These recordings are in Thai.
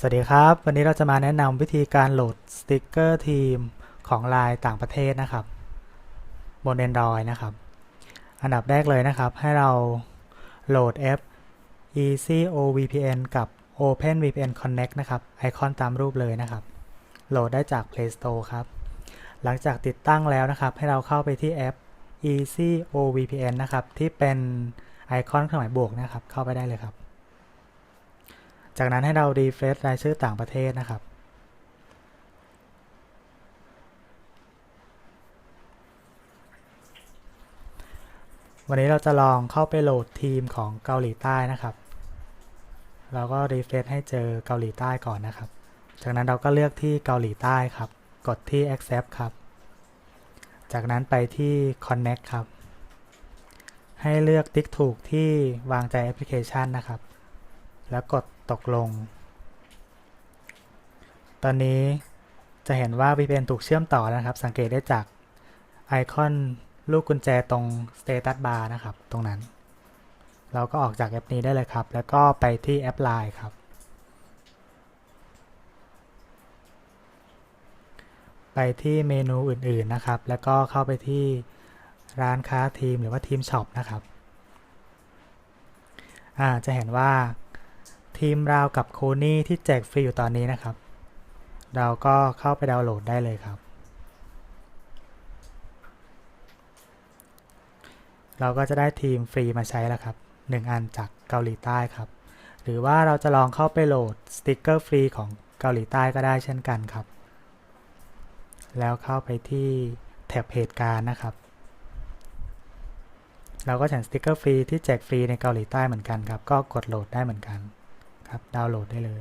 สวัสดีครับ วันนี้เราจะมาแนะนำวิธีการโหลดสติกเกอร์ทีมของลายต่างประเทศนะครับบน Android นะครับ อันดับแรกเลยนะครับ ให้เราโหลดแอป Easy OVPN กับ Open VPN Connect นะครับ ไอคอนตามรูปเลยนะครับ โหลดได้จาก Play Store ครับ หลังจากติดตั้งแล้วนะครับ ให้เราเข้าไปที่แอป Easy OVPN นะครับ ที่เป็นไอคอนเครื่องหมายบวกนะครับ เข้าไปได้เลยครับ จากนั้นให้เรารีเฟรชรายชื่อต่างประเทศนะครับ วันนี้เราจะลองเข้าไปโหลดทีมของเกาหลีใต้นะครับ เราก็รีเฟรชให้เจอเกาหลีใต้ก่อนนะครับ จากนั้นเราก็เลือกที่เกาหลีใต้ครับ กดที่ accept ครับ จากนั้นไปที่ connect ครับ ให้เลือกติ๊กถูกที่วางใจแอปพลิเคชันนะครับ แล้วกดตกลง ตอนนี้จะเห็นว่า VPN ถูกเชื่อมต่อนะครับ สังเกตได้จากไอคอนลูกกุญแจตรง Status Bar นะครับ ตรงนั้น เราก็ออกจากแอปนี้ได้เลยครับ แล้วก็ไปที่แอป Line ครับ ไปที่เมนูอื่นๆนะครับ แล้วก็เข้าไปที่ร้านค้าทีมหรือว่าทีมช็อปนะครับ อ่า จะเห็นว่า ทีมราวกับโคนี่ที่แจกฟรีอยู่ตอนนี้นะครับ เราก็เข้าไปดาวน์โหลดได้เลยครับ เราก็จะได้ทีมฟรีมาใช้แล้วครับ 1 อันจากเกาหลีใต้ครับ หรือว่าเราจะลองเข้าไปโหลดสติกเกอร์ฟรีของเกาหลีใต้ก็ได้เช่นกันครับ แล้วเข้าไปที่แท็บเหตุการณ์นะครับ เราก็เห็นสติกเกอร์ฟรีที่แจกฟรีในเกาหลีใต้เหมือนกันครับ ก็กดโหลดได้เหมือนกัน ครับ ดาวน์โหลดได้เลย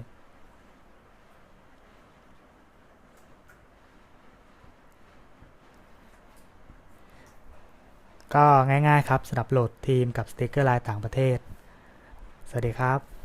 ก็ง่ายๆครับสำหรับโหลดทีมกับสติกเกอร์ลายต่างประเทศ สวัสดีครับ